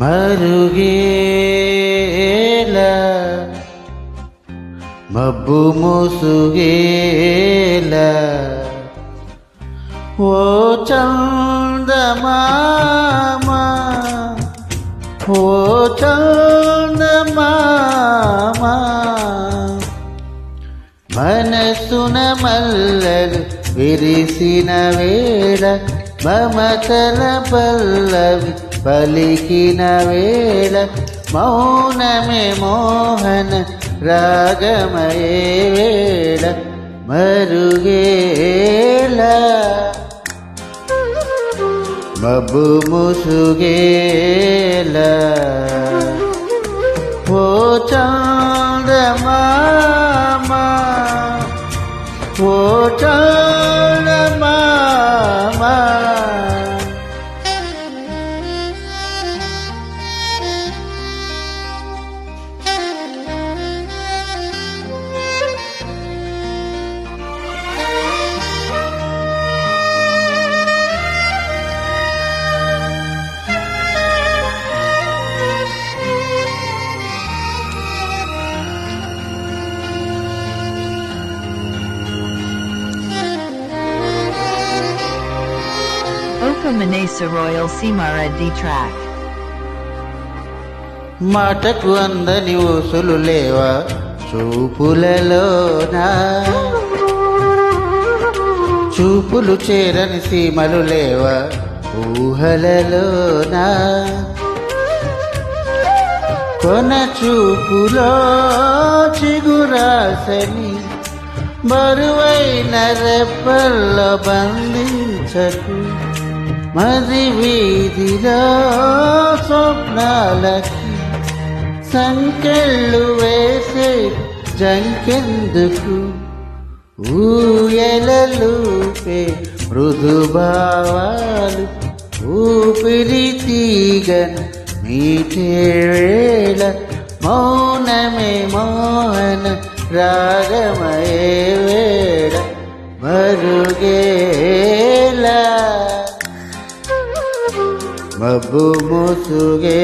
మరుగేల మబ్బు మూసుగేలా. ఓ చందమామ ఓ చందమామ మనసున మల్లలు విరిసిన వేళ మమతల పల్లవి పలికిన వేళ మౌనమే మోహన రాగమయే వేళ మరుగేళ. మబ్బు ముసుగేళ. ఓ చందమామ ఓ చందమామ Oka Manesa Royal Simara D track. మాటకు అందని ఊసులు లేవా చూపులలోనా చూపులు చేరని సీమలు లేవా? ఊహలలోనా కొన చూపులో చిగురాసని బరువైన రెప్పల్లో బంధించకు. మది వీధిలో స్వప్నాలకి సంకెళ్ళు వేసే జంకెందుకు? ఊయలలుపే మృదుభావాలు ఊపిరి తీగన మీటేళ మౌనమే మోహన రాగమయే వేళ. మరుగే మబ్బు ముసుగేలా